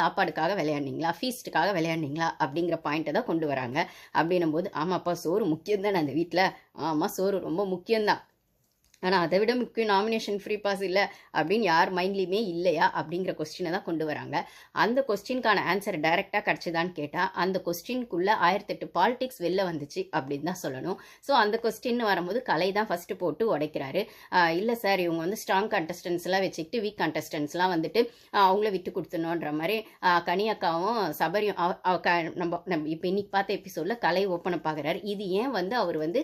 சாப்பாடுக்காக விளையாடுனீங்களா? ஃபீஸ்ட்டுக்காக விளையாடுனீங்களா? அப்படிங்கிற பாயிண்ட்டை தான் கொண்டு வராங்க. அப்படின்னும் போது ஆமாப்பா சோறு முக்கியம் தானே அந்த வீட்டில் ஆமாம் சோறு ரொம்ப முக்கியம்தான். ஆனால் அதை விட முக்கியம் நாமினேஷன் ஃப்ரீ பாஸ் இல்லை அப்படின்னு யார் மைண்ட்லேயுமே இல்லையா அப்படிங்கிற கொஸ்டினை தான் கொண்டு வராங்க. அந்த கொஸ்டினுக்கான ஆன்சர் டைரெக்டாக கிடச்சிதான்னு கேட்டால் அந்த கொஸ்டின்குள்ளே ஆயிரத்தெட்டு பாலிடிக்ஸ் வெளில வந்துச்சு அப்படின்னு தான் சொல்லணும். ஸோ அந்த கொஸ்டின் வரும்போது கலை தான் ஃபஸ்ட்டு போட்டு உடைக்கிறாரு. இல்லை சார் இவங்க வந்து ஸ்ட்ராங் கண்டஸ்டன்ஸ்லாம் வச்சுக்கிட்டு வீக் கண்டஸ்டன்ஸ்லாம் வந்துட்டு அவங்கள விட்டு கொடுத்துணுன்ற மாதிரி கனியக்காவும் சபரியும் நம்ம நம்ம இப்போ இன்னைக்கு பார்த்த எபிசோடில் கலை ஓப்பன் பார்க்குறாரு இது ஏன் வந்து அவர் வந்து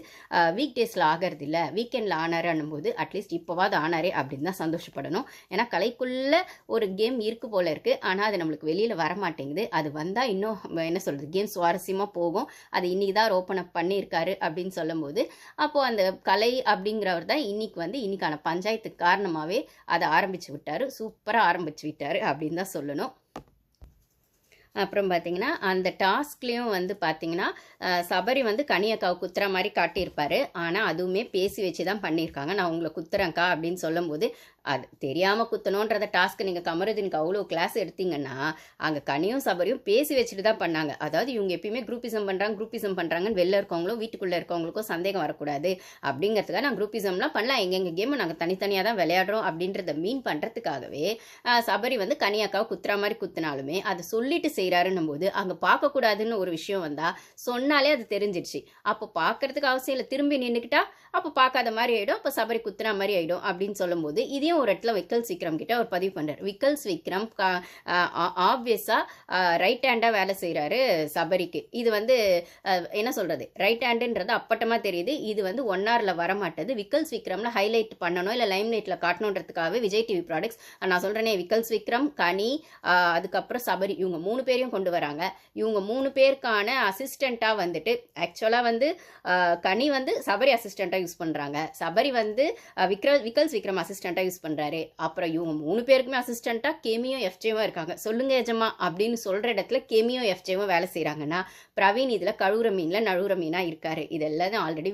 வீக் டேஸில் ஆகிறது இல்லை வீக்கெண்டில் ஆனார் போது அட்லீஸ்ட் இப்போவாது ஆனாரே அப்படின்னு தான் சந்தோஷப்படணும். ஏன்னா கலைக்குள்ளே ஒரு கேம் இருக்குது போல இருக்குது ஆனால் அது நம்மளுக்கு வெளியில் வர மாட்டேங்குது அது வந்தால் இன்னும் என்ன சொல்கிறது கேம் சுவாரஸ்யமாக போகும். அது இன்னைக்கு தான் ஓப்பன் அப் பண்ணியிருக்காரு அப்படின்னு சொல்லும்போது அப்போது அந்த கலை அப்படிங்கிறவர் தான் இன்னைக்கு வந்து இன்னைக்கான பஞ்சாயத்துக்கு காரணமாகவே அதை ஆரம்பித்து விட்டார். சூப்பராக ஆரம்பித்து விட்டார் அப்படின்னு தான் சொல்லணும். அப்புறம் பார்த்தீங்கன்னா அந்த டாஸ்க்லேயும் வந்து பார்த்தீங்கன்னா சபரி வந்து கனியக்காவை குத்துற மாதிரி காட்டியிருப்பார். ஆனால் அதுவுமே பேசி வச்சு தான் பண்ணியிருக்காங்க. நான் உங்களை குத்துறேன்க்கா அப்படின்னு சொல்லும்போது அது தெரியாமல் குத்தணுன்றத டாஸ்க்கு நீங்கள் கமருதீனுக்கு அவ்வளோ கிளாஸ் எடுத்தீங்கன்னா அங்கே கனியும் சபரியும் பேசி வச்சுட்டு தான் பண்ணாங்க. அதாவது இவங்க எப்பயுமே குரூப்பிசம் பண்ணுறாங்க குரூப்பிசம் பண்ணுறாங்கன்னு வெளில இருக்கவங்களும் வீட்டுக்குள்ளே இருக்கவங்களுக்கும் சந்தேகம் வரக்கூடாது. அப்படிங்கிறதுக்காக நான் குரூப்பிசம்லாம் பண்ணலாம் எங்கெங்க கேம் நாங்கள் தனித்தனியாக தான் விளையாடுறோம் அப்படின்றத மீன் பண்ணுறதுக்காகவே சபரி வந்து கனியாக்காவை குத்துற மாதிரி குத்துனாலுமே அதை சொல்லிட்டு செய்கிறாருன்னும் போது அங்கே பார்க்கக்கூடாதுன்னு ஒரு விஷயம் வந்தால் சொன்னாலே அது தெரிஞ்சிடுச்சு அப்போ பார்க்கறதுக்கு அவசியம் இல்லை. திரும்பி நின்றுக்கிட்டா அப்போ பார்க்காத மாதிரி ஆகிடும் அப்போ சபரி குத்துற மாதிரி ஆகிடும் அப்படின்னு சொல்லும்போது இதையும் ஒரு இடத்துல விக்கல்ஸ் விக்ரம் கிட்ட அவர் பதிவு பண்ணுறார் விக்கல்ஸ் விக்ரம் ஆப்வியஸாக ரைட் ஹேண்டாக வேலை செய்கிறாரு சபரிக்கு. இது வந்து என்ன சொல்கிறது ரைட் ஹேண்டுன்றது அப்பட்டமாக தெரியுது. இது வந்து ஒன் ஹவரில் வரமாட்டது. விக்கல்ஸ் விக்ரம்ல ஹைலைட் பண்ணணும் இல்லை லைம் லைட்டில் காட்டணுன்றதுக்காகவே விஜய் டிவி ப்ராடக்ட்ஸ் நான் சொல்கிறேனே விக்கல்ஸ் விக்ரம் கனி அதுக்கப்புறம் சபரி இவங்க மூணு பேரையும் கொண்டு வராங்க. இவங்க மூணு பேருக்கான அசிஸ்டண்ட்டாக வந்துட்டு ஆக்சுவலாக வந்து கனி வந்து சபரி அசிஸ்டண்ட்டாக யூஸ் பண்ணுறாங்க சபரி வந்து விக்ர விக்கல்ஸ் விக்ரம் அசிஸ்டண்ட்டாக யூஸ் பண்ணுறாரு அப்புறம் இவங்க மூணு பேருக்குமே அசிஸ்டண்ட்டாக கேமியோ எஃப்ஜேவும் இருக்காங்க. சொல்லுங்க எஜமா அப்படின்னு சொல்கிற இடத்துல கேமியோ எஃப்ஜேவும் வேலை செய்கிறாங்கன்னா பிரவீன் இதில் கழுவுற மீனில் நழுவுற மீனாக இருக்காரு. இது ஆல்ரெடி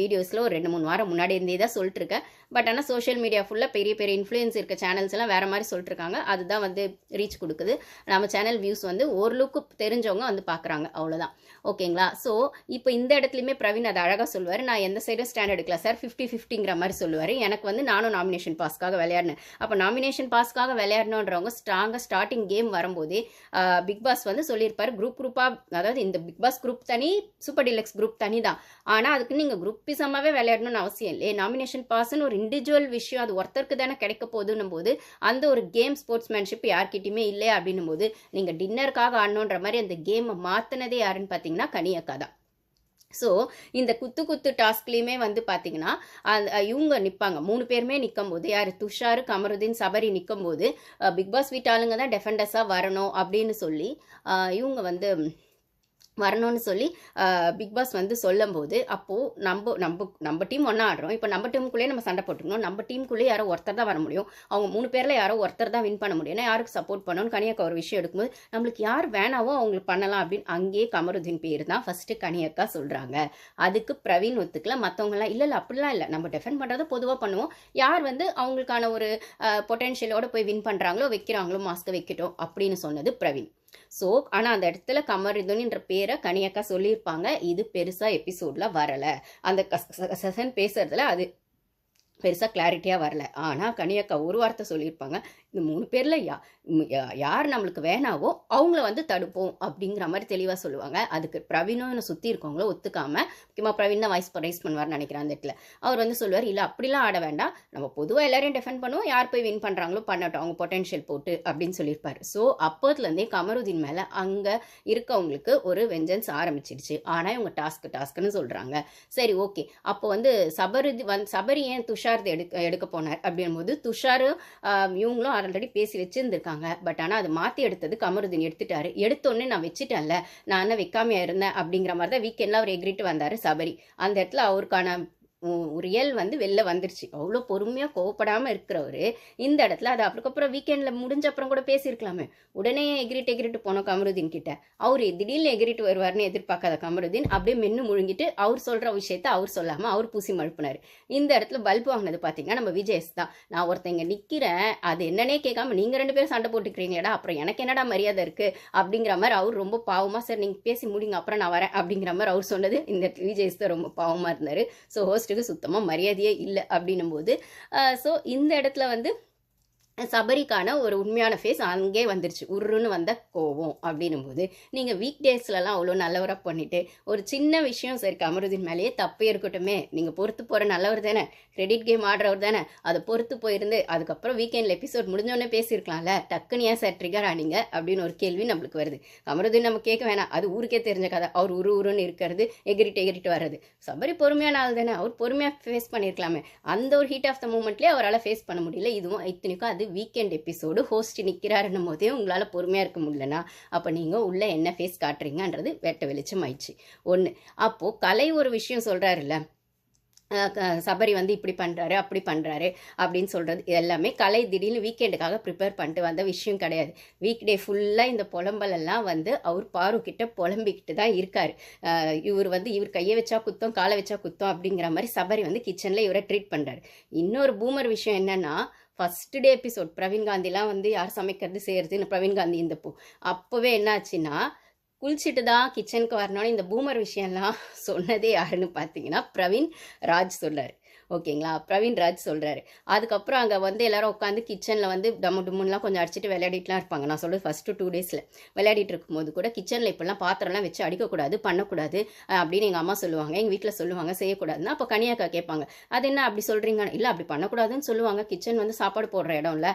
வீடியோஸில் ஒரு ரெண்டு மூணு வாரம் முன்னாடி இருந்தே தான் சொல்லிட்டு இருக்கேன். பட் ஆனால் சோஷியல் மீடியா ஃபுல்லாக பெரிய பெரிய இன்ஃப்ளூயன்ஸ் இருக்க சேனல்ஸ் எல்லாம் வேறு மாதிரி சொல்லிட்டுருக்காங்க. அதுதான் வந்து ரீச் கொடுக்குது. நம்ம சேனல் வியூஸ் வந்து ஓரளவுக்கு தெரிஞ்சவங்க வந்து பார்க்குறாங்க அவ்வளோதான் ஓகேங்களா? ஸோ இப்போ இந்த இடத்துலையுமே பிரவீன் அதை அழகாக சொல்லுவார். நான் எந்த சைடும் ஸ்டாண்ட் எடுக்கல சார். ஃபிஃப்டி ஃபிஃப்டிங்கிற மாதிரி சொல்லுவார். எனக்கு வந்து நானும் நாமினேஷன் பாஸ்க்காக விளையாடினேன். அப்போ நாமினேஷன் பாஸ்க்காக விளையாடணுன்றவங்க ஸ்ட்ராங்காக ஸ்டார்டிங் கேம் வரும்போதே பிக் பாஸ் வந்து சொல்லியிருப்பார். குரூப் குரூப்பாக அதாவது இந்த பிக் பாஸ் குரூப் தனி சூப்பர் டிலக்ஸ் குரூப் தனி தான் ஆனால் அதுக்கு நீங்கள் குரூப்பிசமாகவே விளையாடணும்னு அவசியம் இல்லை நாமினேஷன் பாஸ்னு ஒரு இண்டிவிஜுவல் விஷயம் அது ஒருத்தருக்கு தானே கிடைக்க போகுதுன்னும் போது அந்த ஒரு கேம் ஸ்போர்ட்ஸ்மேன்ஷிப் யார்கிட்டயுமே இல்லை அப்படின்னும் போது நீங்கள் டின்னருக்காக ஆடணுன்ற மாதிரி அந்த கேமை மாற்றினதே யாருன்னு பார்த்தீங்கன்னா கனியக்கா தான். ஸோ இந்த குத்து குத்து டாஸ்க்லேயுமே வந்து பார்த்தீங்கன்னா இவங்க நிற்பாங்க மூணு பேருமே நிற்கும் போது யார் துஷார் கமருதீன் சபரி நிற்கும் போது பிக் பாஸ் தான் டெஃபெண்டர்ஸாக வரணும் அப்படின்னு சொல்லி இவங்க வந்து வரணும்னு சொல்லி பிக் பாஸ் வந்து சொல்லும் போது அப்போது நம்ம நம்ம நம்ம டீம் ஒன்றா ஆடுறோம். இப்போ நம்ம டீமுக்குள்ளேயே நம்ம சண்டை போட்டுக்கணும். நம்ம டீமுக்குள்ளேயே யாரோ ஒருத்தர் தான் வர முடியும். அவங்க மூணு பேரில் யாரோ ஒருத்தர் தான் வின் பண்ண முடியும். ஏன்னா யாருக்கு சப்போர்ட் பண்ணணும்னு கனியக்கா ஒரு விஷயம் எடுக்கும்போது நம்மளுக்கு யார் வேணாவோ அவங்களுக்கு பண்ணலாம் அப்படின்னு அங்கேயே கமருதீன் பேர் தான் ஃபஸ்ட்டு கனியக்கா சொல்கிறாங்க அதுக்கு பிரவீன் ஒத்துக்கல. மற்றவங்களாம் இல்லை இல்லை அப்படிலாம் இல்லை. நம்ம டிஃபெண்ட் பண்ணுறதை பொதுவாக பண்ணுவோம். யார் வந்து அவங்களுக்கான ஒரு பொட்டென்ஷியலோட போய் வின் பண்ணுறாங்களோ வைக்கிறாங்களோ மாஸ்க்கை வைக்கட்டும் அப்படின்னு சொன்னது பிரவீன். ஸோ ஆனால் அந்த இடத்துல கமரிதுன்ன்ற பேரை கனியக்கா சொல்லியிருப்பாங்க. இது பெருசாக எபிசோடில் வரலை. அந்த செஷன் பேசுறதுல அது பெருசாக கிளாரிட்டியாக வரல. ஆனால் கனியக்கா ஒரு வார்த்தை சொல்லியிருப்பாங்க. இந்த மூணு பேரில் யா- யார் நம்மளுக்கு வேணாவோ அவங்கள வந்து தடுப்போம் அப்படிங்கிற மாதிரி தெளிவாக சொல்லுவாங்க. அதுக்கு பிரவீனும் சுற்றி இருக்கவங்கள ஒத்துக்காம முக்கியமாக பிரவீன் தான் வாய்ஸ் ரைஸ் பண்ணுவார்னு நினைக்கிறேன் அந்த இடத்துல. அவர் வந்து சொல்லுவார் இல்லை அப்படிலாம் ஆட வேண்டாம். நம்ம பொதுவாக எல்லாரையும் டிஃபெண்ட் பண்ணுவோம். யார் போய் வின் பண்ணுறாங்களோ பண்ணட்டும். அவங்க பொட்டென்ஷியல் போட்டு அப்படின்னு சொல்லியிருப்பார். ஸோ அப்போதுலேருந்தே கமருதீன் மேலே அங்கே இருக்கவங்களுக்கு ஒரு வெஞ்சன்ஸ் ஆரம்பிச்சிடுச்சு ஆனால் இவங்க டாஸ்க் டாஸ்க்னு சொல்கிறாங்க சரி ஓகே அப்போ வந்து சபருதி வந் சபரி ஏன் துஷார் எடுக்க எடுக்க போனார் அப்படின்போது துஷாரும் இவங்களும் ஆல்ரெடி பேசி வச்சிருந்துருக்காங்க. பட் ஆனால் அது மாற்றி எடுத்தது கமருதீன். எடுத்துட்டாரு. எடுத்தோடனே நான் வச்சுட்டேன்ல. நான் என்ன வைக்காமையாக இருந்தேன் அப்படிங்கிற மாதிரி தான் வீக்கெண்டில் அவர் எகிரிட்டு வந்தார் சபரி. அந்த இடத்துல அவருக்கான ரியல் வந்து வெளில வந்துருச்சு. அவ்வளோ பொறுமையாக கோவப்படாமல் இருக்கிறவர் இந்த இடத்துல அது அப்புறக்கப்புறம் வீக்கெண்டில் முடிஞ்ச அப்புறம் கூட பேசியிருக்கலாமே. உடனே எகிரிட்டு எகிரிட்டு போனோம் கமருதீன் கிட்ட. அவர் திடீர்னு எகிரிட்டு வருவார்னு எதிர்பார்க்காத கமருதீன் அப்படியே மென்று முழுங்கிட்டு அவர் சொல்கிற விஷயத்த அவர் சொல்லாமல் அவர் பூசி மழுப்பினார். இந்த இடத்துல பல்ப் வாங்கினது பார்த்தீங்கன்னா நம்ம விஜயஸ் தான். நான் ஒருத்தங்க நிற்கிறேன் அது என்னன்னே கேட்காம நீங்கள் ரெண்டு பேரும் சண்டை போட்டுக்கிறீங்களேடா அப்புறம் எனக்கு என்னடா மரியாதை இருக்குது அப்படிங்கிற மாதிரி அவர் ரொம்ப பாவமாக சார் நீங்கள் பேசி முடிங்க அப்புறம் நான் வரேன் அப்படிங்கிற மாதிரி அவர் சொன்னது இந்த விஜயஸ் தான் ரொம்ப பாவமாக இருந்தார். ஸோ ஹோஸ்ட்டுக்கு சுத்தமாக மரியாதையே இல்லை அப்படின்னும் போது ஸோ இந்த இடத்துல வந்து சபரிக்கான ஒரு உண்மையான ஃபேஸ் அங்கே வந்துருச்சு. உருன்னு வந்த கோவம் அப்படின்னும் போது நீங்கள் வீக் டேஸ்லலாம் அவ்வளோ நல்லவராக பண்ணிவிட்டு ஒரு சின்ன விஷயம் சரி கமருதீன் மேலேயே தப்பே இருக்கட்டுமே. நீங்கள் பொறுத்து போகிற நல்லவர் தானே. கிரெடிட் கேம் ஆடுறவர் தானே. அதை பொறுத்து போயிருந்து அதுக்கப்புறம் வீக்கெண்டில் எபிசோட் முடிஞ்சோடனே பேசியிருக்கலாம்ல. டக்குன்னு ஏன் சார் ட்ரிகர் ஆனீங்க? அப்படின்னு ஒரு கேள்வி நம்மளுக்கு வருது. கமருதீன் நம்ம கேட்க வேணாம். அது ஊருக்கே தெரிஞ்ச கதை. அவர் உரு உருன்னு இருக்கிறது எகிரிட்டு எகிரிட்டு வர்றது. சபரி பொறுமையான ஆள் தானே. அவர் பொறுமையாக ஃபேஸ் பண்ணியிருக்கலாமே. அந்த ஒரு ஹீட் ஆஃப் த மூமெண்ட்லேயே அவரால் ஃபேஸ் பண்ண முடியல. இதுவும் இத்தனைக்கும் அது வீக்கெண்ட் எபிசோடு ஹோஸ்ட் நிற்கிறாருன்னும் போதே உங்களால் பொறுமையாக இருக்க முடியலனா அப்போ நீங்கள் உள்ளே என்ன ஃபேஸ் காட்டுறீங்கன்றது வெட்ட வெளிச்சம் ஆயிடுச்சு. ஒன்று அப்போது கலை ஒரு விஷயம் சொல்கிறாருல்ல சபரி வந்து இப்படி பண்ணுறாரு அப்படி பண்ணுறாரு அப்படின்னு சொல்கிறது எல்லாமே கலை திடீர்னு வீக்கெண்டுக்காக ப்ரிப்பேர் பண்ணிட்டு வந்த விஷயம் கிடையாது. வீக் டே ஃபுல்லாக இந்த புலம்பலெல்லாம் வந்து அவர் பாருக்கிட்ட புலம்பிக்கிட்டு தான் இருக்கார். இவர் வந்து இவர் கையை வச்சா குத்தம் காலை வச்சா குத்தம் அப்படிங்கிற மாதிரி சபரி வந்து கிச்சனில் இவரை ட்ரீட் பண்ணுறாரு இன்னொரு பூமர் விஷயம் என்னென்னா ஃபஸ்ட்டு டே எபிசோட் பிரவீன் காந்திலாம் வந்து யார் சமைக்கிறது செய்கிறதுன்னு பிரவீன் காந்தி இந்த பூ. அப்போவே என்னாச்சுன்னா குளிச்சுட்டு தான் கிச்சனுக்கு வரணும்னு இந்த பூமர் விஷயம்லாம் சொன்னதே யாருன்னு பார்த்தீங்கன்னா பிரவீன் ராஜ் சொல்லார். ஓகேங்களா? பிரவீன் ராஜ் சொல்கிறாரு அதுக்கப்புறம் அங்கே வந்து எல்லாரும் உட்காந்து கிச்சனில் வந்து டம்மு டும்முலாம் கொஞ்சம் அடிச்சுட்டு விளையாடிட்டுலாம் இருப்பாங்க. நான் சொல்கிறது ஃபஸ்ட்டு டூ டேஸில் விளையாடிட்டு இருக்கும்போது கூட கிச்சனில் இப்போல்லாம் பாத்திரம்லாம் வச்சு அடிக்கக்கூடாது பண்ணக்கூடாது அப்படின்னு எங்கள் அம்மா சொல்லுவாங்க. எங்கள் வீட்டில் சொல்லுவாங்க செய்யக்கூடாதுன்னா அப்போ கனியாக்கா கேட்பாங்க. அது என்ன அப்படி சொல்கிறீங்க இல்லை அப்படி பண்ணக்கூடாதுன்னு சொல்லுவாங்க. கிச்சன் வந்து சாப்பாடு போடுற இடம் இல்லை